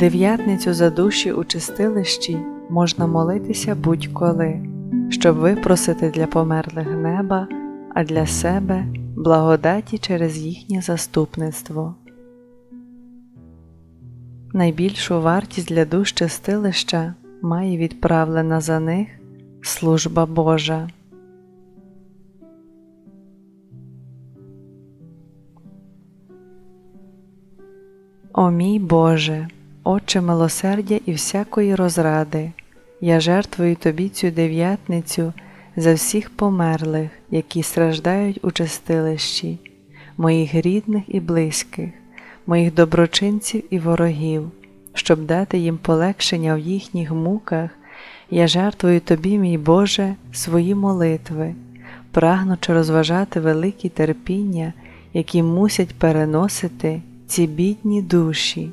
Дев'ятницю за душі у чистилищі можна молитися будь-коли, щоб випросити для померлих неба, а для себе благодаті через їхнє заступництво. Найбільшу вартість для душ чистилища має відправлена за них служба Божа. О мій Боже, Отче милосердя і всякої розради, я жертвую Тобі цю дев'ятницю за всіх померлих, які страждають у чистилищі, моїх рідних і близьких, моїх доброчинців і ворогів, щоб дати їм полегшення в їхніх муках, я жертвую Тобі, мій Боже, свої молитви, прагнучи розважати великі терпіння, які мусять переносити ці бідні душі.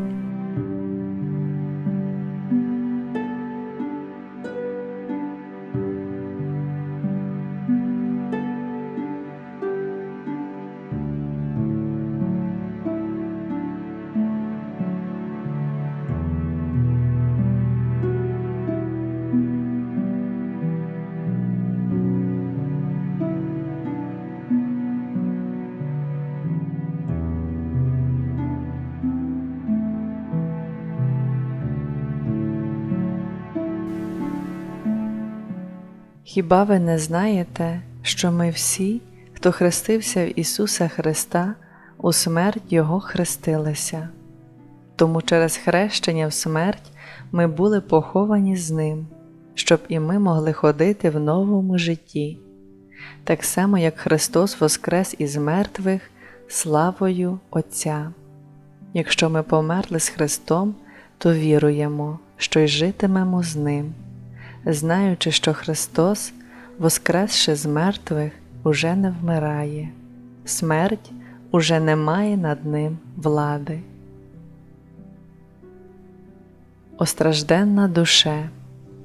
Хіба ви не знаєте, що ми всі, хто хрестився в Ісуса Христа, у смерть Його хрестилися? Тому через хрещення в смерть ми були поховані з Ним, щоб і ми могли ходити в новому житті, так само як Христос воскрес із мертвих славою Отця. Якщо ми померли з Христом, то віруємо, що й житимемо з Ним знаючи, що Христос, воскресши з мертвих, уже не вмирає, смерть уже не має над ним влади. Остражденна душе,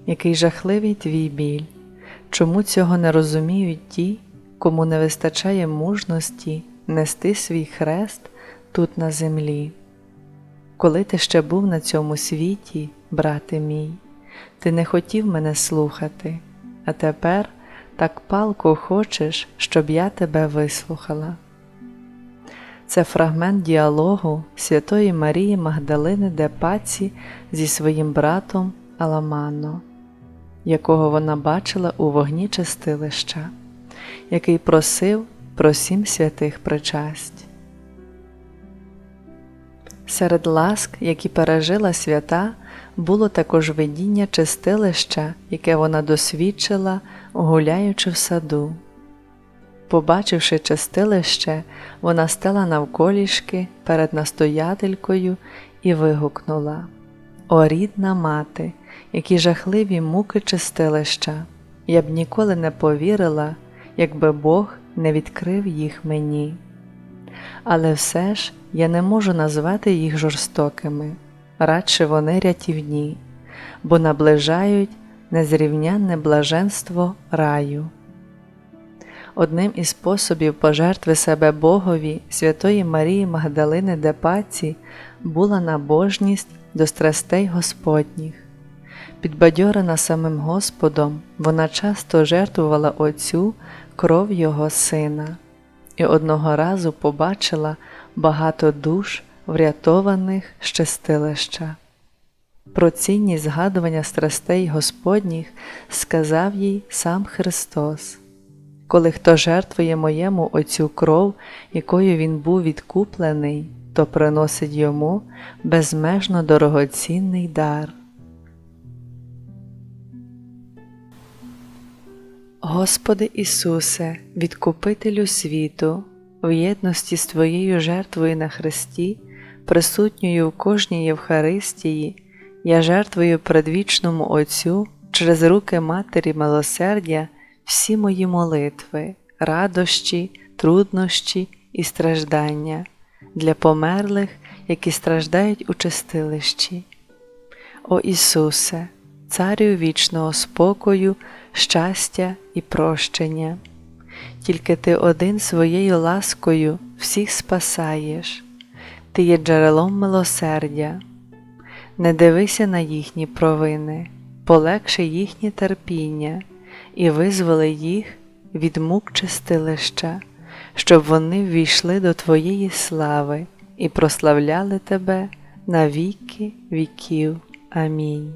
який жахливий твій біль, чому цього не розуміють ті, кому не вистачає мужності нести свій хрест тут на землі. Коли ти ще був на цьому світі, брате мій, ти не хотів мене слухати, а тепер так палко хочеш, щоб я тебе вислухала. Це фрагмент діалогу Святої Марії Магдалини де Паці зі своїм братом Аламано, якого вона бачила у вогні чистилища, який просив про сім святих причасть. Серед ласк, які пережила свята, було також видіння чистилища, яке вона досвідчила, гуляючи в саду. Побачивши чистилище, вона стала навколішки перед настоятелькою і вигукнула О, рідна мати, які жахливі муки чистилища! Я б ніколи не повірила, якби Бог не відкрив їх мені. Але все ж я не можу назвати їх жорстокими радше вони рятівні, бо наближають незрівнянне блаженство раю. Одним із способів пожертви себе Богові Святої Марії Магдалини Депаці була набожність до страстей Господніх. Підбадьорена самим Господом, вона часто жертвувала Отцю кров Його Сина, і одного разу побачила багато душ, врятованих з чистилища. Про цінність згадування страстей Господніх сказав їй сам Христос. Коли хто жертвує моєму Отцю кров, якою Він був відкуплений, то приносить йому безмежно дорогоцінний дар. Господи Ісусе, Відкупителю світу, в єдності з Твоєю жертвою на Христі присутньою в кожній Євхаристії, я жертвую предвічному Отцю через руки Матері милосердя всі мої молитви, радощі, труднощі і страждання для померлих, які страждають у чистилищі. О Ісусе, царю вічного спокою, щастя і прощення. Тільки ти один своєю ласкою всіх спасаєш, ти є джерелом милосердя. Не дивися на їхні провини, полегши їхнє терпіння і визволи їх від мук чистилища, щоб вони ввійшли до Твоєї слави і прославляли Тебе на віки віків. Амінь.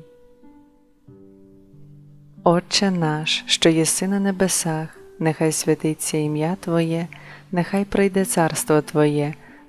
Отче наш, що єси на небесах, нехай святиться ім'я Твоє, нехай прийде царство Твоє,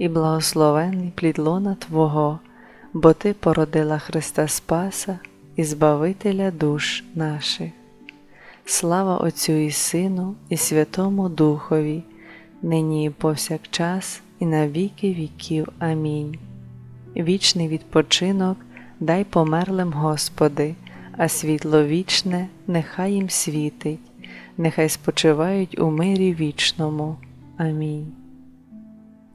і благословенний плід лона Твого, бо Ти породила Христа Спаса і Збавителя душ наших. Слава Отцю і Сину, і Святому Духові, нині і повсякчас, і на віки віків. Амінь. Вічний відпочинок дай померлим Господи, а світло вічне нехай їм світить, нехай спочивають у мирі вічному. Амінь.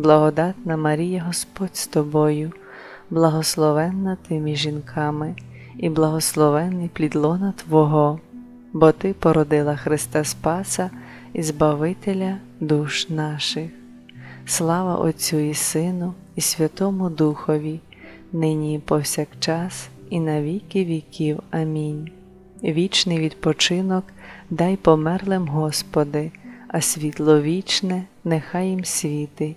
благодатна Марія Господь з тобою, благословенна ти між жінками, і благословенний плід лона Твого, бо Ти породила Христа Спаса і Збавителя душ наших. Слава Отцю і Сину, і Святому Духові, нині і повсякчас, і на віки віків. Амінь. Вічний відпочинок дай померлим Господи, а світло вічне нехай їм світить,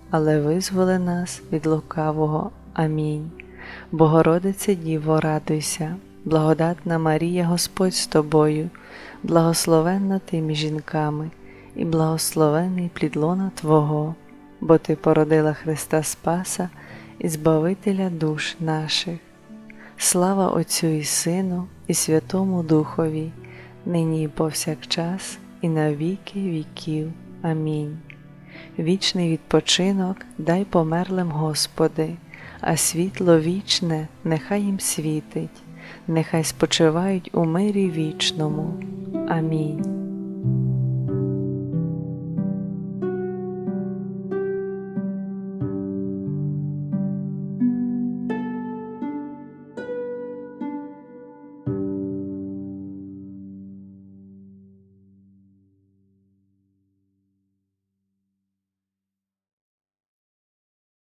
але визволи нас від лукавого. Амінь. Богородице Діво, радуйся, благодатна Марія Господь з тобою, благословенна ти між жінками, і благословений плід лона Твого, бо Ти породила Христа Спаса і Збавителя душ наших. Слава Отцю і Сину, і Святому Духові, нині і повсякчас, і на віки віків. Амінь. Вічний відпочинок дай померлим Господи, а світло вічне нехай їм світить, нехай спочивають у мирі вічному. Амінь.